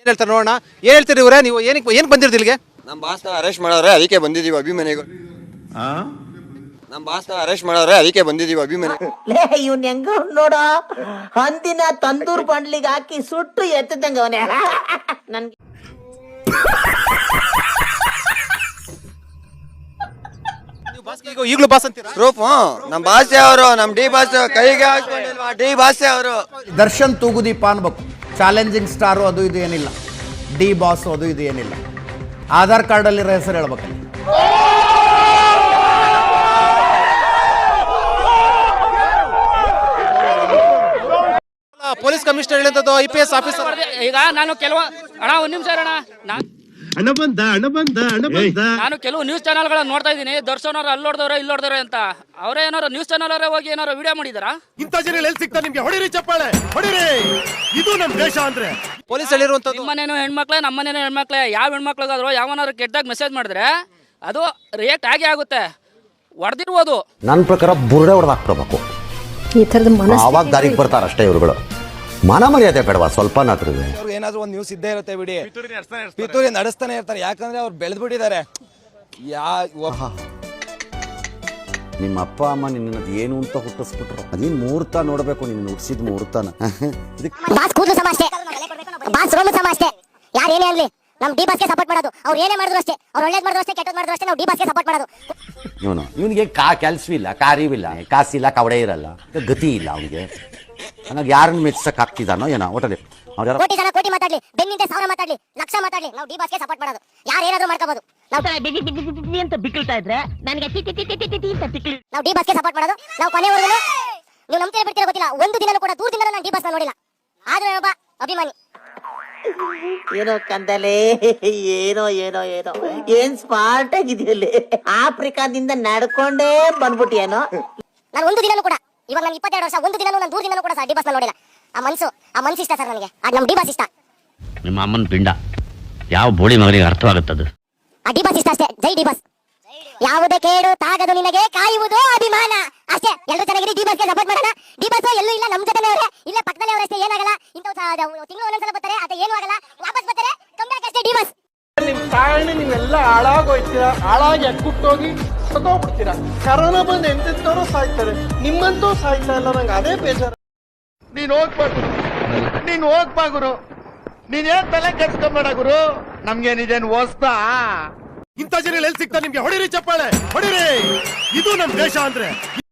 ಏನ್ ಹೇಳ್ತಾರೆ ನೋಡೋಣ? ಏನ್ ಹೇಳ್ತೀರಿ ಇವ್ರೆ? ನೀವು ಏನಕ್ಕೆ ಏನಕ್ಕೆ ಬಂದಿರ್ದು ಇಲ್ಲಿಗೆ? ನಮ್ಮ ಬಾಸ್ನ ಅರೆಸ್ಟ್ ಮಾಡವ್ರೆ ಅದಕ್ಕೆ ಬಂದಿದೀವಿ ಅಭಿಮಾನಿಗಳು. ನಮ್ಮ ಬಾಸ್ನ ಅರೆಸ್ಟ್ ಮಾಡವ್ರೆ ಅದಕ್ಕೆ ಬಂದಿದೀವಿ ಅಭಿಮಾನಿ ಲೇ ಇವ್ನ್ ಹೆಂಗ ನೋಡ? ಹಂದಿನ ತಂದೂರ್ ಬಂಡ್ಲಿಗೆ ಹಾಕಿ ಸುಟ್ಟು ಎತ್ತದಂಗ ಅವನೇ. ನನ್ಗೆ ನೀವು ಬಾಸ್ಗೆ ಈಗ ಈಗಲೂ ಬಾಸ್ ಅಂತೀರಾ? ಪ್ರೂಫ್ ನಮ್ಮ ಭಾಷೆ ಅವರು ನಮ್ಮ ಡಿ ಬಾಸ್ ಕೈಗೆ ಹಾಕೊಂಡಿಲ್ವಾ ಡಿ ಭಾಷೆ ಅವರು. ದರ್ಶನ್ ತೂಗುದೀಪ ಅನ್ಬೇಕು. ಚಾಲೆಂಜಿಂಗ್ ಸ್ಟಾರು ಅದು ಇದು ಏನಿಲ್ಲ. ಡಿ ಬಾಸ್ ಅದು ಇದು ಏನಿಲ್ಲ. ಆಧಾರ್ ಕಾರ್ಡಲ್ಲಿರೋ ಹೆಸರು ಹೇಳ್ಬೇಕಲ್ಲಿ. ಪೊಲೀಸ್ ಕಮಿಷನರ್ ಹೇಳಿದಂಥದ್ದು ಐ ಪಿ ಎಸ್ ಆಫೀಸರ್. ಈಗ ನಾನು ಕೆಲವು ಅಣ್ಣ ಒಂದು ನಿಮಿಷ ಅಣ್ಣ ನಾ- ಹಣ ಬಂದ ಹಣ ಬಂದ ಹಣ ಬಂದ. ನಾನು ಕೆಲವು ನ್ಯೂಸ್ ಚಾನೆಲ್ಗಳನ್ನ ನೋಡ್ತಾ ಇದ್ದೀನಿ. ದರ್ಶನ ಅವ್ರು ಅಲ್ಲಿ ನೋಡಿದವ್ರೆ ಇಲ್ಲಿ ನೋಡಿದವ್ರೆ ಅಂತ. ಅವರೇ ಏನಾರು ನ್ಯೂಸ್ ಚಾನೆಲ್ ಅವರೇ ಹೋಗಿ ಏನಾರು ವಿಡಿಯೋ ಮಾಡಿದಾರಾ? ಇಂಥ ಜನ ಎಲ್ಲಿ ಸಿಗ್ತಾ ನಿಮಗೆ? ಹೊಡಿರಿ ಚಪ್ಪಾಳೆ ಹೊಡಿರಿ. ಇದು ನಮ್ ದೇಶ ಅಂದ್ರೆ. ಪೊಲೀಸ್ ಹೇಳಿರುವಂಥದ್ದು ನಿಮ್ಮನೇನು ಹೆಣ್ಮಕ್ಳೆ ನಮ್ಮನೇನು ಹೆಣ್ಮಕ್ಳೆ ಯಾವ ಹೆಣ್ಮಕ್ಳಿಗಾದ್ರು ಯಾವನಾರು ಕೆಟ್ಟದಾಗ ಮೆಸೇಜ್ ಮಾಡಿದ್ರೆ ಅದು ರಿಯಾಕ್ಟ್ ಆಗೇ ಆಗುತ್ತೆ. ಹೊಡೆದಿರ್ಬೋದು. ನನ್ನ ಪ್ರಕಾರ ಬುರ್ಡೆ ಹೊಡೆದು ಹಾಕ್ಬಿಡ್ಬೇಕು ಈ ತರದ ಮನಸ್ಸು ಅವಾಗ ದಾರಿಗೆ ಬರ್ತಾರಷ್ಟೇ ಇವ್ರುಗಳು. ಮನ ಮರ್ಯಾದೆ ಬೇಡವಾ? ಸ್ವಲ್ಪ ಏನಾದ್ರೂ ಅವ್ರಿಗೆ ಏನಾದ್ರು ಒಂದು ನ್ಯೂಸ್ ಇದ್ದೇ ಇರುತ್ತೆ ಬಿಡಿ. ಪಿತೂರಿ ನಡೆಸ್ತಾನೆ ಇರ್ತಾರೆ. ಯಾಕಂದ್ರೆ ಅವ್ರು ಬೆಳೆದ್ ಬಿಟ್ಟಿದ್ದಾರೆ ಯಾ ಒಬ್ಬ- ನಿಮ್ಮ ಅಪ್ಪ ಅಮ್ಮ ನಿನ್ನ ಏನು ಅಂತ ಹುಟ್ಟಿಸ್ಬಿಟ್ರು. ಅದೇನು ಮುಹೂರ್ತ ನೋಡಬೇಕು ನಿನ್ನ ಹುಟ್ಟಿಸಿದ ಮುಹೂರ್ತನ. ಇದಕ್ಕೆ ಬಾಸ್ ಕೂದಲು ಸಮ ಅಷ್ಟೇ. ಬಾಸ್ ರೋಮು ಸಮ ಅಷ್ಟೇ. ಯಾರು ಏನೇ ಅನ್ಲಿ ನಮ್ ಡಿ ಬಾಸ್ಗೆ ಸಪೋರ್ಟ್ ಮಾಡೋದು. ಅವ್ರು ಏನೇ ಮಾಡಿದ್ರು ಅಷ್ಟೇ. ಅವ್ರು ಒಳ್ಳೇದ್ ಮಾಡಿದ್ರು ಅಷ್ಟೇ ಕೆಟ್ಟದ್ ಮಾಡಿದ್ರು ಅಷ್ಟೇ ನಾವು ಡಿ ಬಾಸ್ಗೆ ಸಪೋರ್ಟ್ ಮಾಡೋದು. ಇವನು ಇವನಿಗೆ ಕಾ ಕೆಲಸವಿಲ್ಲ ಕಾರ್ಯವಿಲ್ಲ ಕಾಸಿಲ್ಲ ಕವಡೆ ಇರಲ್ಲ ಗತಿ ಇಲ್ಲ ಅವನಿಗೆ. ನನಗೆ ಯಾರನ್ನು ಮೆಚ್ಚಕ್ ಹಾಕ್ತಿದ್ದಾನೋ ಏನೋ ಒಟ್ಟಲ್ಲಿ ಅವ್ರು ಯಾರೋ ಕೋಟಿ ಜನ ಕೋಟಿ ಮಾತಾಡ್ಲಿ ಬೆನ್ನಿಂದ ಸಾವಿರ ಮಾತಾಡ್ಲಿ ಲಕ್ಷ ಮಾತಾಡ್ಲಿ ನಾವು ಡಿ ಬಾಸ್ಗೆ ಸಪೋರ್ಟ್ ಮಾಡೋದು. ಯಾರು ಏನಾದ್ರು ಮಾಡ್ಕೋಬಹುದು ನಾವು ಅಂತ ಬಿಕ್ಕಳ್ತಾ ಇದ್ರೆ ನನಗೆ T T T T T T ಅಂತ ನಾವು ಡಿ ಬಾಸ್ಗೆ ಸಪೋರ್ಟ್ ಮಾಡೋದು. ನಾವು ಕೊನೆವರೆಗೂ ನೀವು ನಂಬ್ತೀರ ಬಿಡ್ತೀರ ಗೊತ್ತಿಲ್ಲ. ಒಂದು ದಿನ ಕೂಡ ದೂರದಿಂದ ನಾನು ಡಿ ಬಾಸ್ ನೋಡಿಲ್ಲ. ಆದ್ರೆ ಒಬ್ಬ ಅಭಿಮಾನಿ. ಏನೋ ಕಂದಲೆ ಏನೋ ಏನೋ ಏನೋ. ಏನ್ ಸ್ಮಾರ್ಟ್ ಆಗಿದೆಯಲ್ಲಿ ಆಫ್ರಿಕಾದಿಂದ ನಡ್ಕೊಂಡೇ ಬಂದ್ಬಿಟ್ಟಿಯೇನೋ? ನಾನು ಒಂದು ದಿನನೂ ಕೂಡ ಇವಾಗ ನಾನು ಇಪ್ಪತ್ತೆರಡು ವರ್ಷ ಒಂದು ದಿನನೂ ನಾನು ದಿನ ಕೂಡ ಸರ್ ಡಿ ಬಸ್ ನೋಡಿಲ್ಲ. ಆ ಮನ್ಸು ಆ ಮನ್ಸು ಇಷ್ಟ ಸರ್ ನನಗೆ. ಆ ನಮ್ ಡಿ ಬಸ್ ಇಷ್ಟ. ನಿಮ್ಮ ಅಮ್ಮನ ಪಿಂಡ ಯಾವ ಬೋಳಿ ಮಗನಿಗೆ ಅರ್ಥವಾಗುತ್ತದು ಆ ಡಿ ಬಾಸ್ ಇಷ್ಟ ಅಷ್ಟೇ. ಜೈ ಡಿ ಬಾಸ್ ಯಾವುದೇ ಕೇಡು ತಾಗದು ನಿನಗೆ ಕಾಯುವುದು ಅಭಿಮಾನ. ಅಷ್ಟೇ ಎಲ್ಲರೂ ಚೆನ್ನಾಗಿರಿ ಡಿ ಬಸ್ಗೆ ಸಪೋರ್ಟ್ ಮಾಡೋಣ. ಡಿ ಬಸ್ ಎಲ್ಲೂ ಇಲ್ಲ ನಮ್ಮ ಜೊತೆ ಅವರೇ ಇಲ್ಲ ಪಕ್ಕದಲ್ಲಿ ಅವರಷ್ಟೇ ಏನಾಗಲ್ಲ ಇಂಥ ತಿಂಗಳು ಒಂದೊಂದ್ಸಲ ಬರ್ತಾರೆ ಅದೇ ಏನೂ ಆಗಲ್ಲ ವಾಪಸ್ ಬರ್ತಾರೆ ಕಮ್ಬ್ಯಾಕ್ ಅಷ್ಟೇ ಡಿ ಬಾಸ್ ನಿಮ್ ಕಾರಣ ನೀವೆಲ್ಲ ಹಾಳಾಗೋಯ್ತೀರ? ಹಾಳಾಗಿ ಅಕ್ಕುಟ್ಟೋಗಿ ಸತ್ತೋಗ್ಬಿಡ್ತೀರಾ? ಕರೋನಾ ಬಂದು ಎಂತೆಂತವ್ರು ಸಾಯ್ತಾರೆ. ನಿಮ್ಮಂತೂ ಸಾಯ್ತಾ ಇಲ್ಲ ನಂಗೆ ಅದೇ ಬೇಜಾರು. ನೀನ್ ಹೋಗ್ಬಾರ್ದು ನೀನ್ ಹೋಗ್ಬಾ ಗುರು. ನೀನ್ ಏನ್ ತಲೆ ಕೆಡ್ಸ್ಕೊಂಬೇಡ ಗುರು? ನಮ್ಗೇನಿದೇನು ಓಸ್ತಾ ಇಂಥ ಜನ ಎಲ್ಲಿ ಸಿಗ್ತಾ ನಿಮ್ಗೆ? ಹೊಡಿರಿ ಚಪ್ಪಾಳೆ. ಹೊಡಿರಿ. ಇದು ನಮ್ ದೇಶ ಅಂದ್ರೆ.